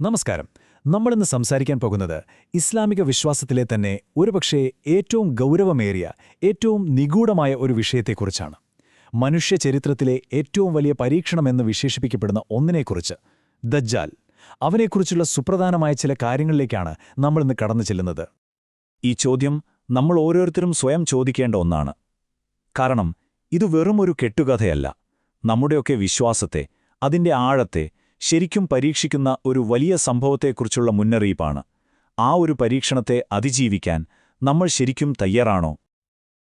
നമസ്കാരം. നമ്മളിന്ന് സംസാരിക്കാൻ പോകുന്നത് ഇസ്ലാമിക വിശ്വാസത്തിലെ തന്നെ ഒരുപക്ഷേ ഏറ്റവും ഗൗരവമേറിയ ഏറ്റവും നിഗൂഢമായ ഒരു വിഷയത്തെക്കുറിച്ചാണ്. മനുഷ്യ ചരിത്രത്തിലെ ഏറ്റവും വലിയ പരീക്ഷണമെന്ന് വിശേഷിപ്പിക്കപ്പെടുന്ന ഒന്നിനെക്കുറിച്ച് ദജ്ജാൽ. അവനെക്കുറിച്ചുള്ള സുപ്രധാനമായ ചില കാര്യങ്ങളിലേക്കാണ് നമ്മളിന്ന് കടന്നു ചെല്ലുന്നത്. ഈ ചോദ്യം നമ്മൾ ഓരോരുത്തരും സ്വയം ചോദിക്കേണ്ട ഒന്നാണ്. കാരണം ഇത് വെറുമൊരു കെട്ടുകഥയല്ല. നമ്മുടെയൊക്കെ വിശ്വാസത്തെ അതിന്റെ ആഴത്തെ ശരിക്കും പരീക്ഷിക്കുന്ന ഒരു വലിയ സംഭവത്തെക്കുറിച്ചുള്ള മുന്നറിയിപ്പാണ്. ആ ഒരു പരീക്ഷണത്തെ അതിജീവിക്കാൻ നമ്മൾ ശരിക്കും തയ്യാറാണോ?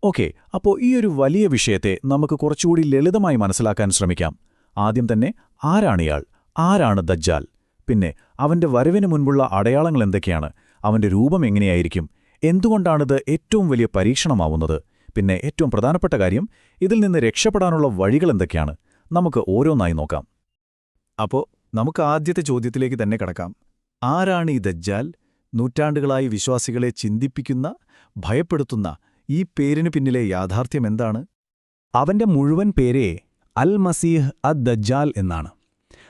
ഓക്കെ അപ്പോൾ ഈ ഒരു വലിയ വിഷയത്തെ നമുക്ക് കുറച്ചുകൂടി ലളിതമായി മനസ്സിലാക്കാൻ ശ്രമിക്കാം. ആദ്യം തന്നെ ആരാണിയാൾ ആരാണ് ദജ്ജാൽ? പിന്നെ അവന്റെ വരവിന് മുൻപുള്ള അടയാളങ്ങൾ എന്തൊക്കെയാണ്? അവന്റെ രൂപം എങ്ങനെയായിരിക്കും? എന്തുകൊണ്ടാണിത് ഏറ്റവും വലിയ പരീക്ഷണമാവുന്നത്? പിന്നെ ഏറ്റവും പ്രധാനപ്പെട്ട കാര്യം ഇതിൽ നിന്ന് രക്ഷപ്പെടാനുള്ള വഴികൾ എന്തൊക്കെയാണ്? നമുക്ക് ഓരോന്നായി നോക്കാം. അപ്പോ നമുക്ക് ആദ്യത്തെ ചോദ്യത്തിലേക്ക് തന്നെ കടക്കാം. ആരാണ് ഈ ദജ്ജാൽ? നൂറ്റാണ്ടുകളായി വിശ്വാസികളെ ചിന്തിപ്പിക്കുന്ന ഭയപ്പെടുത്തുന്ന ഈ പേരിനു പിന്നിലെ യാഥാർത്ഥ്യം എന്താണ്? അവന്റെ മുഴുവൻ പേരെ അൽ മസീഹ് അദ് ദജ്ജാൽ എന്നാണ്.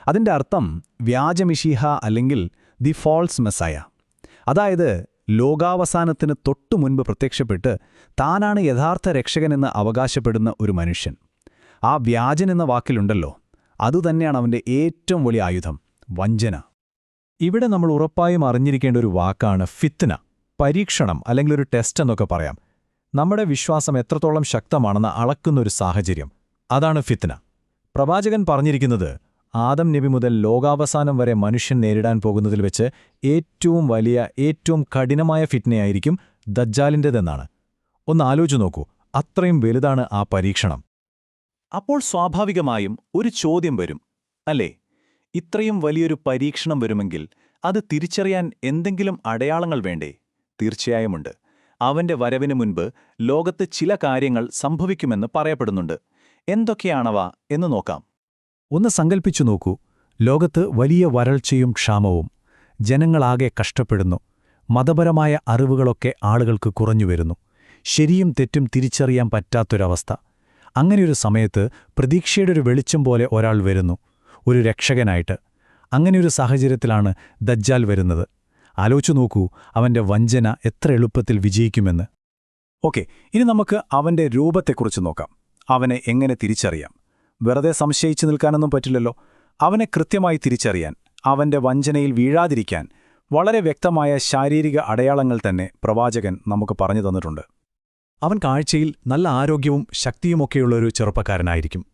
അതിന്റെ അർത്ഥം വ്യാജമിഷീഹ അല്ലെങ്കിൽ ദി ഫോൾസ് മെസ്സായ. അതായത് ലോകാവസാനത്തിന് തൊട്ടു മുൻപ് പ്രത്യക്ഷപ്പെട്ട് താനാണ് യഥാർത്ഥ രക്ഷകനെന്ന് അവകാശപ്പെടുന്ന ഒരു മനുഷ്യൻ. ആ വ്യാജൻ എന്ന വാക്കിലുണ്ടല്ലോ. അതുതന്നെയാണ് അവന്റെ ഏറ്റവും വലിയ ആയുധം വഞ്ചന. ഇവിടെ നമ്മൾ ഉറപ്പായും അറിഞ്ഞിരിക്കേണ്ട ഒരു വാക്കാണ് ഫിത്ന പരീക്ഷണം അല്ലെങ്കിൽ ഒരു ടെസ്റ്റ് എന്നൊക്കെ പറയാം. നമ്മുടെ വിശ്വാസം എത്രത്തോളം ശക്തമാണെന്ന് അളക്കുന്നൊരു സാഹചര്യം അതാണ് ഫിത്ന. പ്രവാചകൻ പറഞ്ഞിരിക്കുന്നത് ആദം നബി മുതൽ ലോകാവസാനം വരെ മനുഷ്യൻ നേരിടാൻ പോകുന്നതിൽ വെച്ച് ഏറ്റവും വലിയ ഏറ്റവും കഠിനമായ ഫിറ്റ്നയായിരിക്കും ദജ്ജാലിന്റെതെന്നാണ്. ഒന്ന് ആലോചിച്ചു നോക്കൂ അത്രയും വലുതാണ് ആ പരീക്ഷണം. അപ്പോൾ സ്വാഭാവികമായും ഒരു ചോദ്യം വരും അല്ലേ? ഇത്രയും വലിയൊരു പരീക്ഷണം വരുമെങ്കിൽ അത് തിരിച്ചറിയാൻ എന്തെങ്കിലും അടയാളങ്ങൾ വേണ്ടേ? തീർച്ചയായുമുണ്ട്. അവന്റെ വരവിന് മുൻപ് ലോകത്ത് ചില കാര്യങ്ങൾ സംഭവിക്കുമെന്ന് പറയപ്പെടുന്നുണ്ട്. എന്തൊക്കെയാണവ എന്ന് നോക്കാം. ഒന്ന് സങ്കൽപ്പിച്ചു നോക്കൂ. ലോകത്ത് വലിയ വരൾച്ചയും ക്ഷാമവും ജനങ്ങളാകെ കഷ്ടപ്പെടുന്നു മതപരമായ അറിവുകളൊക്കെ ആളുകൾക്ക് കുറഞ്ഞുവരുന്നു ശരിയും തെറ്റും തിരിച്ചറിയാൻ പറ്റാത്തൊരവസ്ഥ. അങ്ങനെയൊരു സമയത്ത് പ്രതീക്ഷയുടെ ഒരു വെളിച്ചം പോലെ ഒരാൾ വരുന്നു. ഒരു രക്ഷകനായിട്ട്. അങ്ങനെയൊരു സാഹചര്യത്തിലാണ് ദജ്ജാൽ വരുന്നത്. ആലോചിച്ചു നോക്കൂ അവന്റെ വഞ്ചന എത്ര എളുപ്പത്തിൽ വിജയിക്കുമെന്ന്. ഓക്കെ ഇനി നമുക്ക് അവന്റെ രൂപത്തെക്കുറിച്ച് നോക്കാം. അവനെ എങ്ങനെ തിരിച്ചറിയാം? വെറുതെ സംശയിച്ചു നിൽക്കാനൊന്നും പറ്റില്ലല്ലോ. അവനെ കൃത്യമായി തിരിച്ചറിയാൻ അവന്റെ വഞ്ചനയിൽ വീഴാതിരിക്കാൻ വളരെ വ്യക്തമായ ശാരീരിക അടയാളങ്ങൾ തന്നെ പ്രവാചകൻ നമുക്ക് പറഞ്ഞു തന്നിട്ടുണ്ട്. അവൻ കാഴ്ചയിൽ നല്ല ആരോഗ്യവും ശക്തിയുമൊക്കെയുള്ളൊരു ചെറുപ്പക്കാരനായിരിക്കും.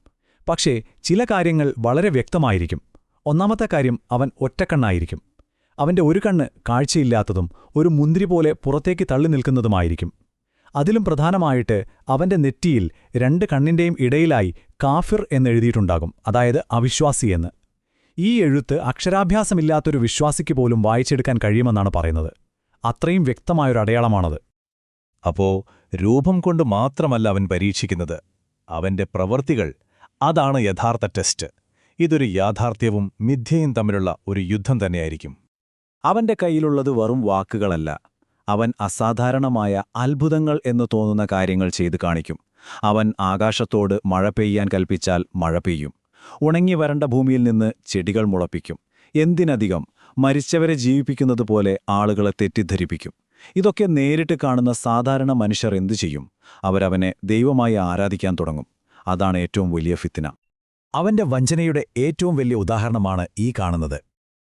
പക്ഷേ ചില കാര്യങ്ങൾ വളരെ വ്യക്തമായിരിക്കും. ഒന്നാമത്തെ കാര്യം അവൻ ഒറ്റക്കണ്ണായിരിക്കും. അവന്റെ ഒരു കണ്ണ് കാഴ്ചയില്ലാത്തതും ഒരു മുന്തിരി പോലെ പുറത്തേക്ക് തള്ളി നിൽക്കുന്നതുമായിരിക്കും. അതിലും പ്രധാനമായിട്ട് അവന്റെ നെറ്റിയിൽ രണ്ട് കണ്ണിന്റെയും ഇടയിലായി കാഫിർ എന്നെഴുതിയിട്ടുണ്ടാകും അതായത് അവിശ്വാസി എന്ന്. ഈ എഴുത്ത് അക്ഷരാഭ്യാസമില്ലാത്തൊരു വിശ്വാസിക്ക് പോലും വായിച്ചെടുക്കാൻ കഴിയുമെന്നാണ് പറയുന്നത്. അത്രയും വ്യക്തമായൊരു അടയാളമാണത് അപ്പോ രൂപം കൊണ്ട് മാത്രമല്ല അവൻ പരീക്ഷിക്കുന്നത്. അവന്റെ പ്രവൃത്തികൾ അതാണ് യഥാർത്ഥ ടെസ്റ്റ്. ഇതൊരു യാഥാർത്ഥ്യവും മിഥ്യയും തമ്മിലുള്ള ഒരു യുദ്ധം തന്നെയായിരിക്കും. അവന്റെ കയ്യിലുള്ളത് വെറും വാക്കുകളല്ല. അവൻ അസാധാരണമായ അത്ഭുതങ്ങൾ എന്ന് തോന്നുന്ന കാര്യങ്ങൾ ചെയ്തു കാണിക്കും. അവൻ ആകാശത്തോട് മഴ പെയ്യാൻ കൽപ്പിച്ചാൽ മഴ പെയ്യും. ഉണങ്ങി വരണ്ട ഭൂമിയിൽ നിന്ന് ചെടികൾ മുളപ്പിക്കും. എന്തിനധികം മരിച്ചവരെ ജീവിപ്പിക്കുന്നതുപോലെ ആളുകളെ തെറ്റിദ്ധരിപ്പിക്കും. ഇതൊക്കെ നേരിട്ട് കാണുന്ന സാധാരണ മനുഷ്യർ എന്തു ചെയ്യും? അവരവനെ ദൈവമായി ആരാധിക്കാൻ തുടങ്ങും. അതാണ് ഏറ്റവും വലിയ ഫിത്തിന അവന്റെ വഞ്ചനയുടെ ഏറ്റവും വലിയ ഉദാഹരണമാണ് ഈ കാണുന്നത്.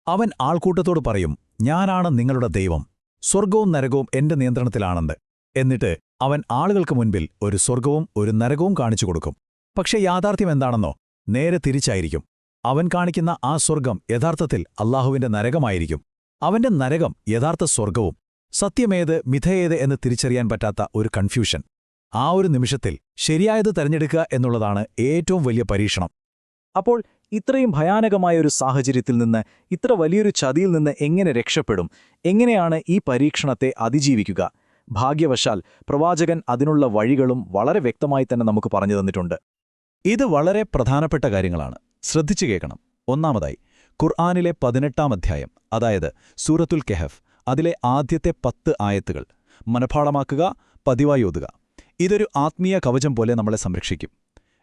അവൻ ആൾക്കൂട്ടത്തോട് പറയും ഞാനാണ് നിങ്ങളുടെ ദൈവം. സ്വർഗവും നരകവും എന്റെ നിയന്ത്രണത്തിലാണെന്ന്. എന്നിട്ട് അവൻ ആളുകൾക്ക് മുൻപിൽ ഒരു സ്വർഗവും ഒരു നരകവും കാണിച്ചു കൊടുക്കും. പക്ഷെ യാഥാർത്ഥ്യം എന്താണെന്നോ? നേരെ തിരിച്ചായിരിക്കും. അവൻ കാണിക്കുന്ന ആ സ്വർഗം യഥാർത്ഥത്തിൽ അള്ളാഹുവിന്റെ നരകമായിരിക്കും. അവന്റെ നരകം യഥാർത്ഥ സ്വർഗവും സത്യമേത് മിഥയേത് എന്ന് തിരിച്ചറിയാൻ പറ്റാത്ത ഒരു കൺഫ്യൂഷൻ. ആ ഒരു നിമിഷത്തിൽ ശരിയായത് തെരഞ്ഞെടുക്കുക എന്നുള്ളതാണ് ഏറ്റവും വലിയ പരീക്ഷണം. അപ്പോൾ ഇത്രയും ഭയാനകമായ ഒരു സാഹചര്യത്തിൽ നിന്ന് ഇത്ര വലിയൊരു ചതിയിൽ നിന്ന് എങ്ങനെ രക്ഷപ്പെടും? എങ്ങനെയാണ് ഈ പരീക്ഷണത്തെ അതിജീവിക്കുക? ഭാഗ്യവശാൽ പ്രവാചകൻ അതിനുള്ള വഴികളും വളരെ വ്യക്തമായി തന്നെ നമുക്ക് പറഞ്ഞു തന്നിട്ടുണ്ട്. ഇത് വളരെ പ്രധാനപ്പെട്ട കാര്യങ്ങളാണ്. ശ്രദ്ധിച്ചു കേൾക്കണം. ഒന്നാമതായി ഖുർആാനിലെ പതിനെട്ടാം അധ്യായം അതായത് സൂറത്തുൽ കെഹഫ് അതിലെ ആദ്യത്തെ പത്ത് ആയത്തുകൾ. മനഃപ്പാടമാക്കുക പതിവായി ഓതുക. ഇതൊരു ആത്മീയ കവചം പോലെ നമ്മളെ സംരക്ഷിക്കും.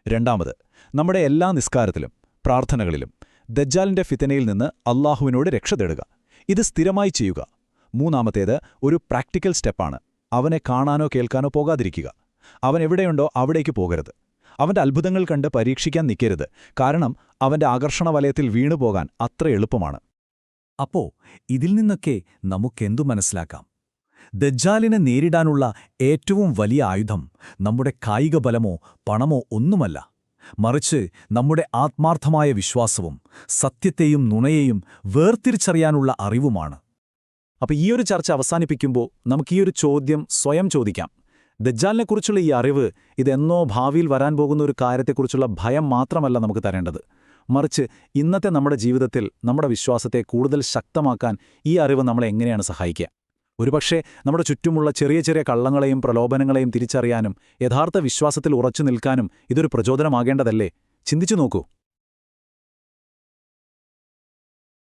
രണ്ടാമത് നമ്മുടെ എല്ലാ നിസ്കാരത്തിലും പ്രാർത്ഥനകളിലും ദജ്ജാലിന്റെ ഫിത്തനയിൽ നിന്ന് അള്ളാഹുവിനോട് രക്ഷ തേടുക. ഇത് സ്ഥിരമായി ചെയ്യുക. മൂന്നാമത്തേത് ഒരു പ്രാക്ടിക്കൽ സ്റ്റെപ്പാണ്. അവനെ കാണാനോ കേൾക്കാനോ പോകാതിരിക്കുക. അവൻ എവിടെയുണ്ടോ അവിടേക്ക് പോകരുത്. അവന്റെ അത്ഭുതങ്ങൾ കണ്ട് പരീക്ഷിക്കാൻ നിൽക്കരുത്. കാരണം അവന്റെ ആകർഷണ വലയത്തിൽ വീണുപോകാൻ അത്ര എളുപ്പമാണ്. അപ്പോ ഇതിൽ നിന്നൊക്കെ നമുക്കെന്തു മനസ്സിലാക്കാം? ദജ്ജാലിനെ നേരിടാനുള്ള ഏറ്റവും വലിയ ആയുധം നമ്മുടെ കായിക ബലമോ പണമോ ഒന്നുമല്ല. മറിച്ച് നമ്മുടെ ആത്മാർത്ഥമായ വിശ്വാസവും സത്യത്തെയും നുണയെയും വേർതിരിച്ചറിയാനുള്ള അറിവുമാണ്. അപ്പൊ ഈ ഒരു ചർച്ച അവസാനിപ്പിക്കുമ്പോൾ നമുക്ക് ഈ ഒരു ചോദ്യം സ്വയം ചോദിക്കാം. ദജ്ജാലിനെക്കുറിച്ചുള്ള ഈ അറിവ് ഇതെന്നോ ഭാവിയിൽ വരാൻ പോകുന്ന ഒരു കാര്യത്തെക്കുറിച്ചുള്ള ഭയം മാത്രമല്ല നമുക്ക് തരേണ്ടത്. മറിച്ച് ഇന്നത്തെ നമ്മുടെ ജീവിതത്തിൽ നമ്മുടെ വിശ്വാസത്തെ കൂടുതൽ ശക്തമാക്കാൻ ഈ അറിവ് നമ്മളെ എങ്ങനെയാണ് സഹായിക്കുക? ഒരുപക്ഷെ നമ്മുടെ ചുറ്റുമുള്ള ചെറിയ ചെറിയ കള്ളങ്ങളെയും പ്രലോഭനങ്ങളെയും തിരിച്ചറിയാനും യഥാർത്ഥ വിശ്വാസത്തിൽ ഉറച്ചു നിൽക്കാനും ഇതൊരു പ്രചോദനമാകേണ്ടതല്ലേ? ചിന്തിച്ചു നോക്കൂ.